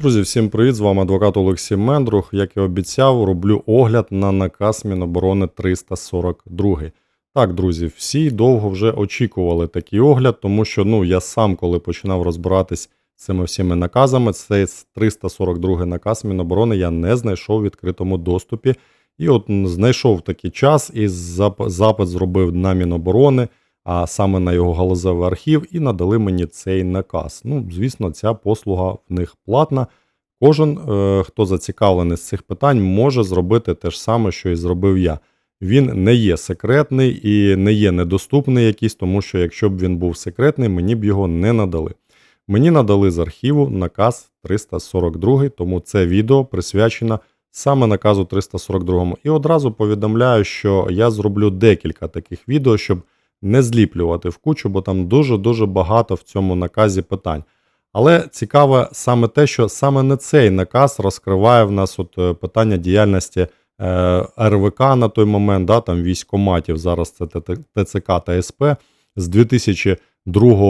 Друзі, всім привіт! З вами адвокат Олексій Мендрух. Як і обіцяв, роблю огляд на наказ Міноборони 342. Так, друзі, всі довго вже очікували такий огляд, тому що ну я сам, коли починав розбиратись з цими всіми наказами, цей 342 наказ Міноборони я не знайшов в відкритому доступі. І от знайшов такий час і зап- запит зробив на Міноборони, а саме на його галузевий архів, і надали мені цей наказ. Ну, звісно, ця послуга в них платна. Кожен, е, хто зацікавлений з цих питань, може зробити те ж саме, що і зробив я. Він не є секретний і не є недоступний якийсь, тому що якщо б він був секретний, мені б його не надали. Мені надали з архіву наказ 342, тому це відео присвячено саме наказу 342. І одразу повідомляю, що я зроблю декілька таких відео, щоб не зліплювати в кучу, бо там дуже-дуже багато в цьому наказі питань. Але цікаве саме те, що саме не цей наказ розкриває в нас от е, питання діяльності е, РВК на той момент, да, там військоматів, зараз це ТЦК та СП з 2002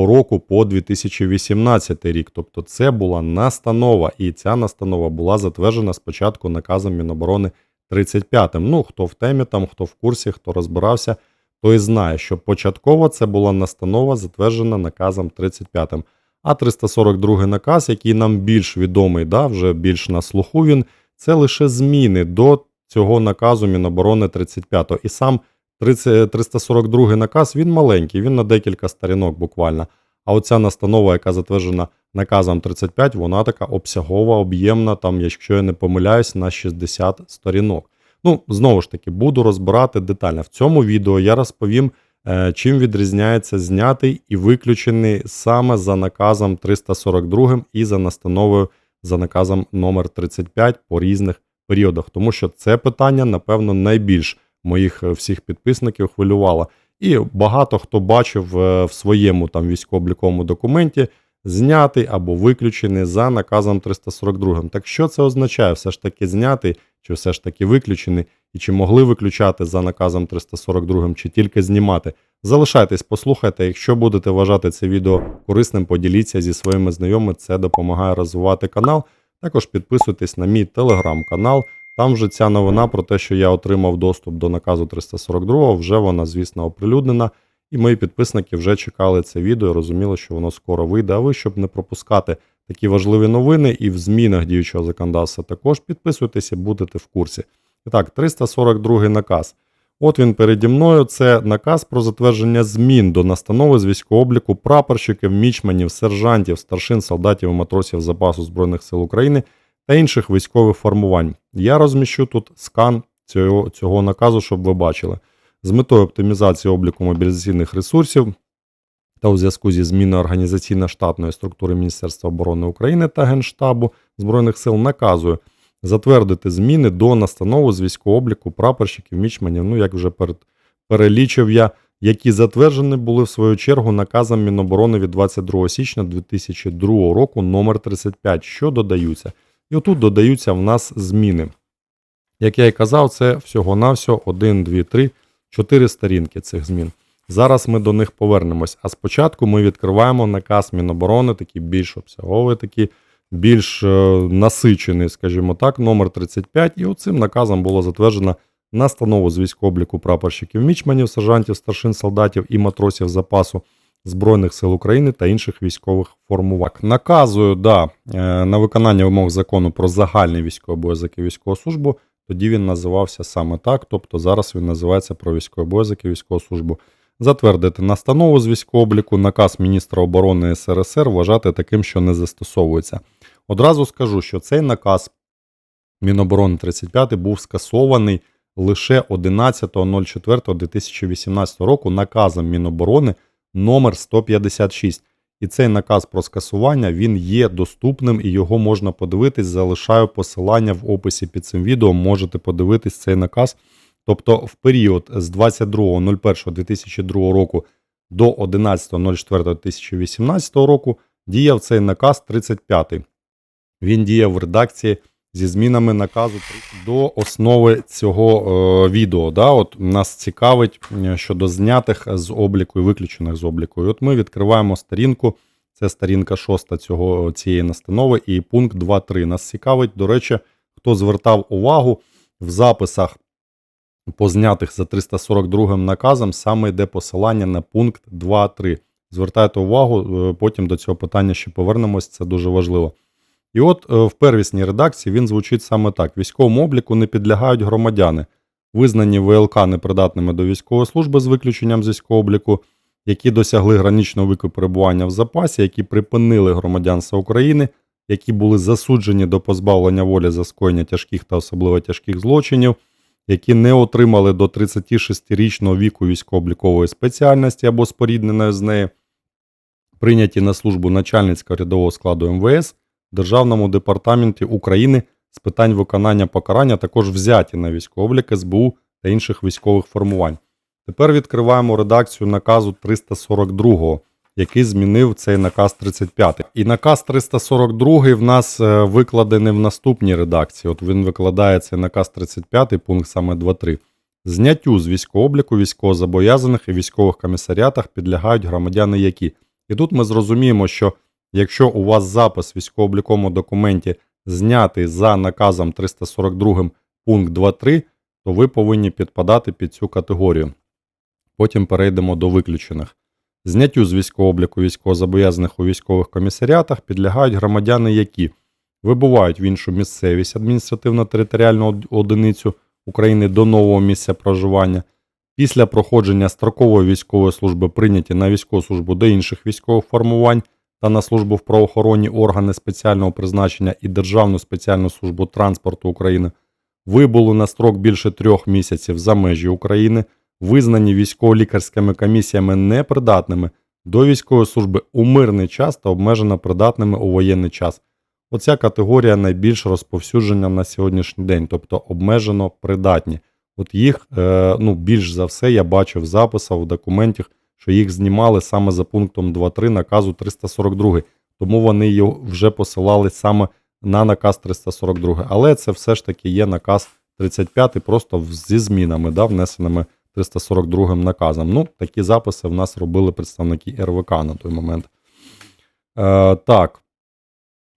року по 2018 рік. Тобто це була настанова, і ця настанова була затверджена спочатку наказом Міноборони 35-м. Ну, хто в темі, там, хто в курсі, хто розбирався, той знає, що початково це була настанова, затверджена наказом 35-м. А 342 наказ, який нам більш відомий, да, вже більш на слуху він, це лише зміни до цього наказу Міноборони 35-го. І сам 30 342 наказ він маленький, він на декілька сторінок буквально. А оця настанова, яка затверджена наказом 35, вона така обсягова, об'ємна, там, якщо я не помиляюсь, на 60 сторінок. Ну, знову ж таки, буду розбирати детально. В цьому відео я розповім, е, чим відрізняється знятий і виключений саме за наказом 342 і за настановою за наказом номер 35 по різних періодах. Тому що це питання, напевно, найбільш моїх е, всіх підписників хвилювало. І багато хто бачив е, в своєму там військово-обліковому документі знятий або виключений за наказом 342. Так що це означає? Все ж таки знятий, чи все ж таки виключений, і чи могли виключати за наказом 342, чи тільки знімати? Залишайтесь, послухайте. Якщо будете вважати це відео корисним, поділіться зі своїми знайомими. Це допомагає розвивати канал. Також підписуйтесь на мій телеграм-канал. Там вже ця новина про те, що я отримав доступ до наказу 342, вже вона, звісно, оприлюднена. І мої підписники вже чекали це відео, розуміли, що воно скоро вийде. А ви, щоб не пропускати такі важливі новини і в змінах діючого законодавства, також підписуйтесь і будете в курсі. Так, 342 наказ. От він переді мною. Це наказ про затвердження змін до настанови з військового обліку прапорщиків, мічманів, сержантів, старшин, солдатів і матросів запасу Збройних сил України та інших військових формувань. Я розміщу тут скан цього, цього наказу, щоб ви бачили. З метою оптимізації обліку мобілізаційних ресурсів та у зв'язку зі зміною організаційно-штатної структури Міністерства оборони України та Генштабу Збройних сил наказую затвердити зміни до настанови з військового обліку прапорщиків, мічманів, ну як вже перед, перелічив я, які затверджені були в свою чергу наказом Міноборони від 22 січня 2002 року номер 35, що додаються. І отут додаються в нас зміни. Як я і казав, це всього-навсього 1, 2, 3, 4 сторінки цих змін. Зараз ми до них повернемось. А спочатку ми відкриваємо наказ Міноборони, такий більш обсяговий, такий більш е, насичений, скажімо так, номер 35. І оцим наказом було затверджено настанову з військово-обліку прапорщиків, мічманів, сержантів, старшин, солдатів і матросів запасу Збройних сил України та інших військових формувань. Наказую да, е, на виконання вимог закону про загальний військовий обов'язок і військову службу. Тоді він називався саме так, тобто зараз він називається про військовий обов'язок і військову службу. Затвердити настанову з військового обліку, наказ міністра оборони СРСР вважати таким, що не застосовується. Одразу скажу, що цей наказ Міноборони 35 був скасований лише 11.04.2018 року наказом Міноборони номер 156. І цей наказ про скасування він є доступним і його можна подивитись. Залишаю посилання в описі під цим відео. Можете подивитись цей наказ. Тобто, в період з 22.01.2002 року до 11.04.2018 року діяв цей наказ 35. Він діяв в редакції зі змінами наказу до основи цього е, відео. Да? От Нас цікавить е, щодо знятих з обліку і виключених з обліку. І от ми відкриваємо сторінку. Це сторінка 6 цього, цієї настанови і пункт 2.3. Нас цікавить, до речі, хто звертав увагу в записах по знятих за 342 наказом саме йде посилання на пункт 2.3. Звертайте увагу, е, потім до цього питання ще повернемось, це дуже важливо. І от е, в первісній редакції він звучить саме так: військовому обліку не підлягають громадяни, визнані ВЛК непридатними до військової служби з виключенням з військового обліку, які досягли граничного віку перебування в запасі, які припинили громадянство України, які були засуджені до позбавлення волі за скоєння тяжких та особливо тяжких злочинів, які не отримали до 36-річного віку військово-облікової спеціальності або спорідненої з нею, прийняті на службу начальницького рядового складу МВС, Державному департаменті України з питань виконання покарання, також взяті на військовий СБУ та інших військових формувань. Тепер відкриваємо редакцію наказу 342, який змінив цей наказ 35. І наказ 342 в нас е, викладений в наступній редакції. От він викладає цей наказ 35, пункт саме 2.3. Зняттю з військового обліку військовозобов'язаних і військових комісаріатах підлягають громадяни, які. І тут ми зрозуміємо, що якщо у вас запис в військово-обліковому документі знятий за наказом 342 пункт 2.3, то ви повинні підпадати під цю категорію. Потім перейдемо до виключених. Зняттю з військового обліку військовозобов'язаних у військових комісаріатах підлягають громадяни, які вибувають в іншу місцевість адміністративно-територіальну одиницю України до нового місця проживання, після проходження строкової військової служби прийняті на військову службу до інших військових формувань та на службу в правоохоронні органи спеціального призначення і Державну спеціальну службу транспорту України, вибули на строк більше трьох місяців за межі України, визнані військово-лікарськими комісіями непридатними до військової служби у мирний час та обмежено придатними у воєнний час. Оця категорія найбільш розповсюджена на сьогоднішній день, тобто обмежено придатні. От їх е, ну, більш за все я бачив в записах в документах, що їх знімали саме за пунктом 2.3 наказу 342. Тому вони його вже посилали саме на наказ 342. Але це все ж таки є наказ 35, просто зі змінами, да, внесеними 342 наказом. Ну, такі записи в нас робили представники РВК на той момент. Е, так.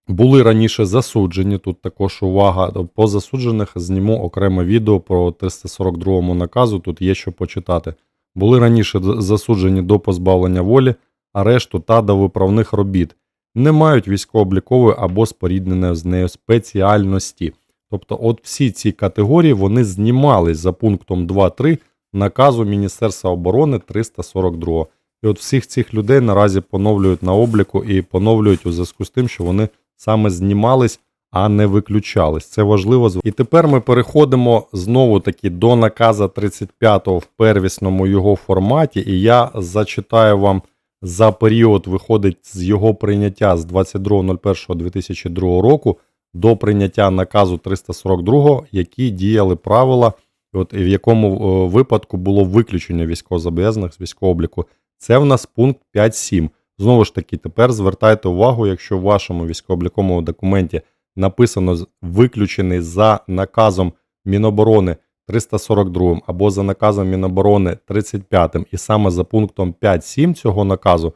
Були раніше засуджені. Тут також увага. По засуджених зніму окреме відео про 342 наказу. Тут є що почитати. Були раніше засуджені до позбавлення волі, арешту та до виправних робіт. Не мають військово-облікової або спорідненої з нею спеціальності. Тобто, от всі ці категорії вони знімались за пунктом 2.3 наказу Міністерства оборони 342. І от всіх цих людей наразі поновлюють на обліку і поновлюють у зв'язку з тим, що вони саме знімались, а не виключались. Це важливо. І тепер ми переходимо знову таки до наказа 35-го в первісному його форматі, і я зачитаю вам за період, виходить з його прийняття з 22.01.2002 року до прийняття наказу 342, які діяли правила, от в якому е, випадку було виключення військовозобов'язаних з військового обліку. Це в нас пункт 5.7. Знову ж таки, тепер звертайте увагу, якщо в вашому військово-обліковому документі написано виключений за наказом Міноборони 342 або за наказом Міноборони 35 і саме за пунктом 5.7 цього наказу,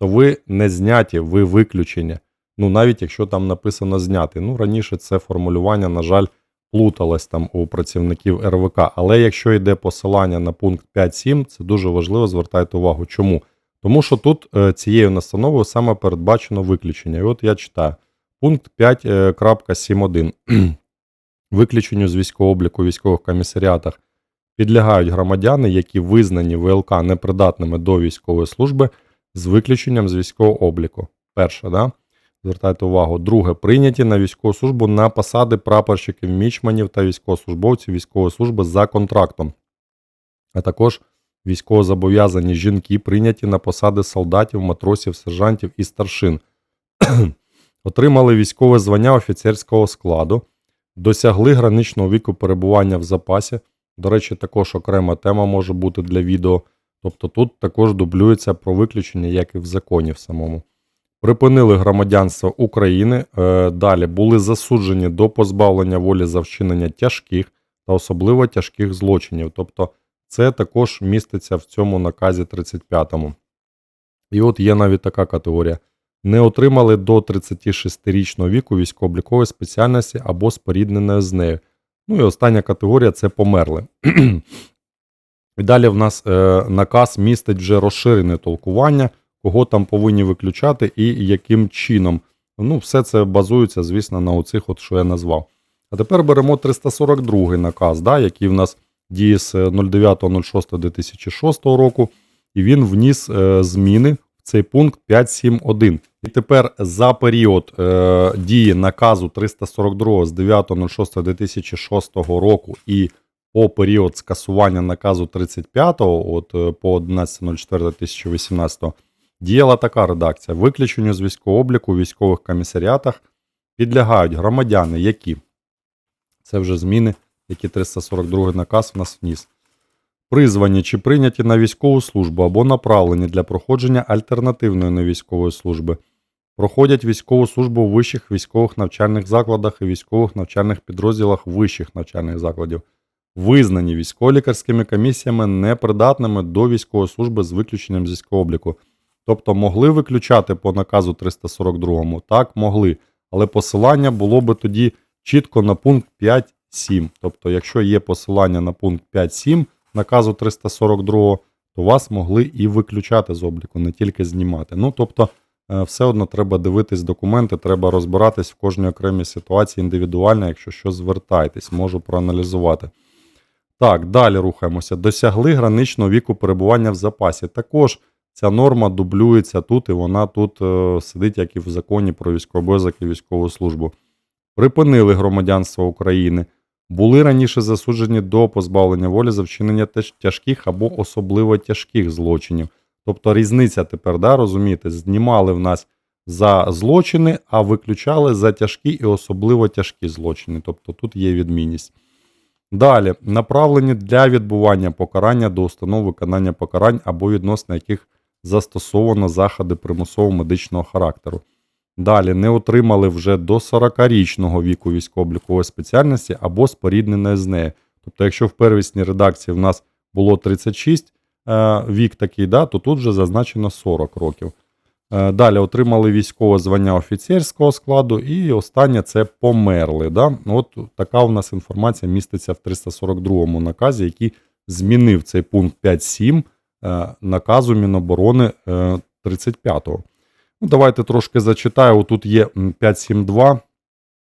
то ви не зняті, ви виключені. Ну, навіть якщо там написано зняти. Ну, раніше це формулювання, на жаль, плуталось там у працівників РВК. Але якщо йде посилання на пункт 5.7, це дуже важливо, звертайте увагу. Чому? Тому що тут е, цією настановою саме передбачено виключення. І от я читаю. Пункт е, 5.7.1. Виключенню з військового обліку у військових комісаріатах підлягають громадяни, які визнані ВЛК непридатними до військової служби з виключенням з військового обліку. Перше, да? Звертайте увагу. Друге, прийняті на військову службу на посади прапорщиків, мічманів та військовослужбовців військової служби за контрактом, а також військовозобов'язані жінки, прийняті на посади солдатів, матросів, сержантів і старшин, отримали військове звання офіцерського складу, досягли граничного віку перебування в запасі. До речі, також окрема тема може бути для відео. Тобто тут також дублюється про виключення, як і в законі в самому. Припинили громадянство України. Е, далі були засуджені до позбавлення волі за вчинення тяжких та особливо тяжких злочинів. Тобто, це також міститься в цьому наказі 35-му. І от є навіть така категорія: не отримали до 36-річного віку військово-облікової спеціальності або спорідненої з нею. Ну і остання категорія це померли. І далі в нас е, наказ містить вже розширене толкування, кого там повинні виключати і яким чином. Ну, все це базується, звісно, на оцих, от, що я назвав. А тепер беремо 342 наказ, да, який в нас діє з 09.06.2006 року, і він вніс е, зміни цей пункт 5.7.1. І тепер за період е, дії наказу 342 з 9.06.2006 року і по період скасування наказу 35 от е, по 11.04.2018 діяла така редакція: виключенню з військового обліку у військових комісаріатах підлягають громадяни, які це вже зміни, які 342 наказ в нас вніс. Призвані чи прийняті на військову службу або направлені для проходження альтернативної невійськової служби, проходять військову службу у вищих військових навчальних закладах і військових навчальних підрозділах вищих навчальних закладів, визнані військово-лікарськими комісіями непридатними до військової служби з виключенням з військового обліку. Тобто могли виключати по наказу 342, так, могли, але посилання було би тоді чітко на пункт 5.7. Тобто, якщо є посилання на пункт 5.7 наказу 342, то вас могли і виключати з обліку, не тільки знімати. Ну, тобто, е, все одно треба дивитись документи, треба розбиратись в кожній окремій ситуації індивідуально, якщо що звертайтесь, можу проаналізувати. Так, далі рухаємося. Досягли граничного віку перебування в запасі. Також ця норма дублюється тут, і вона тут е, сидить, як і в законі про військовий обов'язок і військову службу. Припинили громадянство України, були раніше засуджені до позбавлення волі за вчинення тяжких або особливо тяжких злочинів. Тобто різниця тепер, да, розумієте, знімали в нас за злочини, а виключали за тяжкі і особливо тяжкі злочини. Тобто тут є відмінність. Далі направлені для відбування покарання до установ виконання покарань або відносно яких застосовано заходи примусового медичного характеру. Далі не отримали вже до 40-річного віку військово-облікової спеціальності або спорідненої з нею. Тобто, якщо в первісній редакції в нас було 36 е, вік такий, да, то тут вже зазначено 40 років. Е, Далі отримали військове звання офіцерського складу, і останнє це померли. Да? От така у нас інформація міститься в 342-му наказі, який змінив цей пункт 5.7 е, наказу Міноборони е, 35-го. Ну, давайте трошки зачитаю. Тут є м, 5.7.2.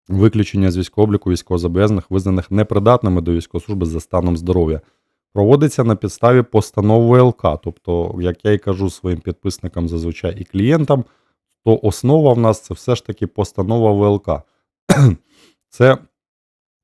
Виключення з військового обліку військовозобов'язаних, визнаних непридатними до військової служби за станом здоров'я, проводиться на підставі постанов ВЛК. Тобто, як я і кажу своїм підписникам зазвичай і клієнтам, то основа в нас це все ж таки постанова ВЛК. Це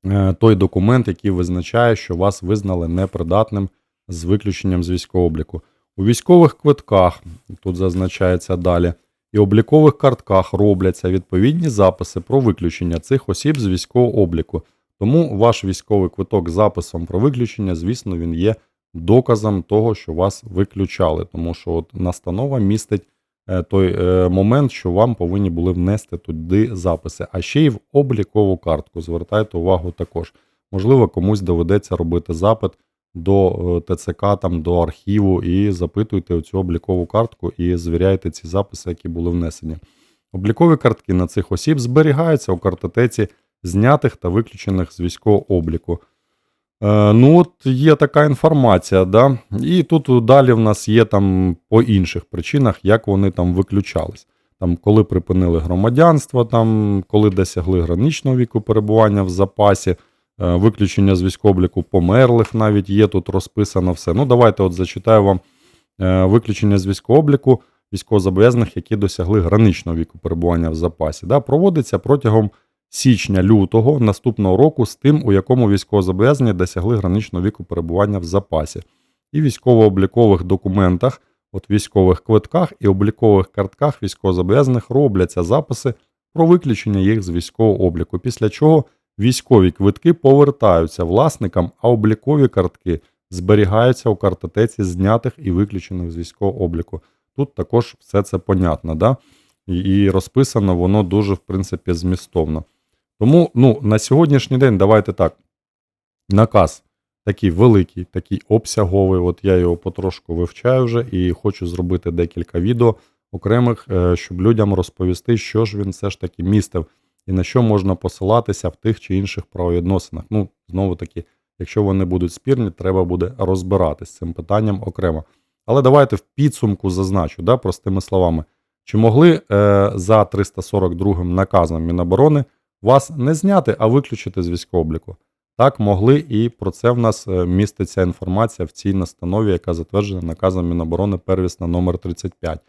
е, той документ, який визначає, що вас визнали непридатним з виключенням з військового обліку. У військових квитках, тут зазначається далі, і облікових картках робляться відповідні записи про виключення цих осіб з військового обліку. Тому ваш військовий квиток з записом про виключення, звісно, він є доказом того, що вас виключали. Тому що от настанова містить е, той е, момент, що вам повинні були внести туди записи, а ще й в облікову картку. Звертайте увагу також. Можливо, комусь доведеться робити запит до е, ТЦК, там, до архіву і запитуйте оцю облікову картку і звіряйте ці записи, які були внесені. Облікові картки на цих осіб зберігаються у картотеці знятих та виключених з військового обліку. Е, ну, от є така інформація, да? і тут далі в нас є там по інших причинах, як вони там виключались. Там, коли припинили громадянство, там, коли досягли граничного віку перебування в запасі, виключення з військового померлих навіть є тут розписано все. Ну, давайте от зачитаю вам е, виключення з військового обліку військовозобов'язаних, які досягли граничного віку перебування в запасі. Да? Проводиться протягом січня-лютого наступного року з тим, у якому військовозобов'язані досягли граничного віку перебування в запасі. І військово-облікових документах, от військових квитках і облікових картках військовозобов'язаних робляться записи про виключення їх з військового обліку, після чого військові квитки повертаються власникам, а облікові картки зберігаються у картотеці знятих і виключених з військового обліку. Тут також все це понятно, да? і розписано воно дуже, в принципі, змістовно. Тому ну, на сьогоднішній день давайте так. Наказ такий великий, такий обсяговий. От я його потрошку вивчаю вже і хочу зробити декілька відео окремих, е, щоб людям розповісти, що ж він все ж таки містив і на що можна посилатися в тих чи інших правовідносинах. Ну, знову таки, якщо вони будуть спірні, треба буде розбиратись з цим питанням окремо. Але давайте в підсумку зазначу, да, простими словами, чи могли е, за 342 наказом Міноборони вас не зняти, а виключити з військового обліку? Так, могли, і про це в нас е, міститься інформація в цій настанові, яка затверджена наказом Міноборони первісна номер 35.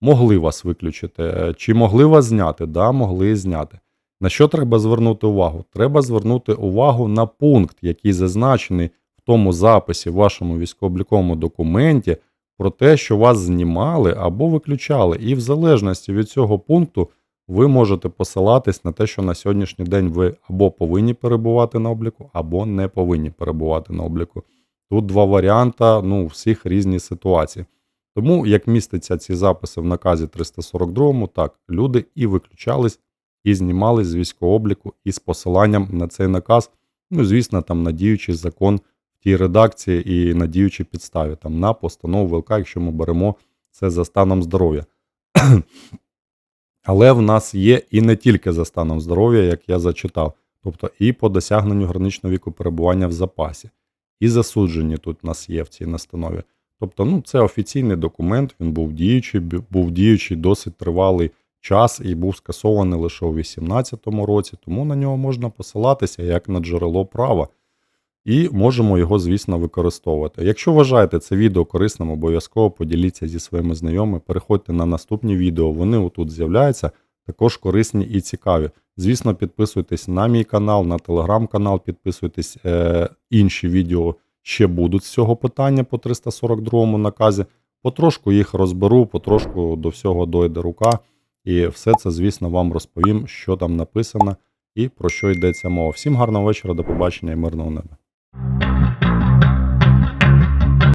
Могли вас виключити. Е, Чи могли вас зняти? Да, могли зняти. На що треба звернути увагу? Треба звернути увагу на пункт, який зазначений в тому записі в вашому військово-обліковому документі про те, що вас знімали або виключали. І в залежності від цього пункту ви можете посилатись на те, що на сьогоднішній день ви або повинні перебувати на обліку, або не повинні перебувати на обліку. Тут два варіанти, ну, всіх різні ситуації. Тому, як містяться ці записи в наказі 342, так, люди і виключались, і знімались з військового обліку із посиланням на цей наказ. Ну, звісно, там на діючий закон в тій редакції і на діючій підставі, там на постанову ВЛК, якщо ми беремо це за станом здоров'я. Але в нас є і не тільки за станом здоров'я, як я зачитав, тобто і по досягненню граничного віку перебування в запасі, і засуджені тут в нас є в цій настанові. Тобто, ну, це офіційний документ, він був діючий, був діючий досить тривалий час і був скасований лише у 2018 році, тому на нього можна посилатися як на джерело права. І можемо його, звісно, використовувати. Якщо вважаєте це відео корисним, обов'язково поділіться зі своїми знайомими. Переходьте на наступні відео, вони отут з'являються, також корисні і цікаві. Звісно, підписуйтесь на мій канал, на телеграм-канал, підписуйтесь. Е, інші відео ще будуть з цього питання по 342 наказі. Потрошку їх розберу, потрошку до всього дойде рука. І все це, звісно, вам розповім, що там написано і про що йдеться мова. Всім гарного вечора, до побачення і мирного неба.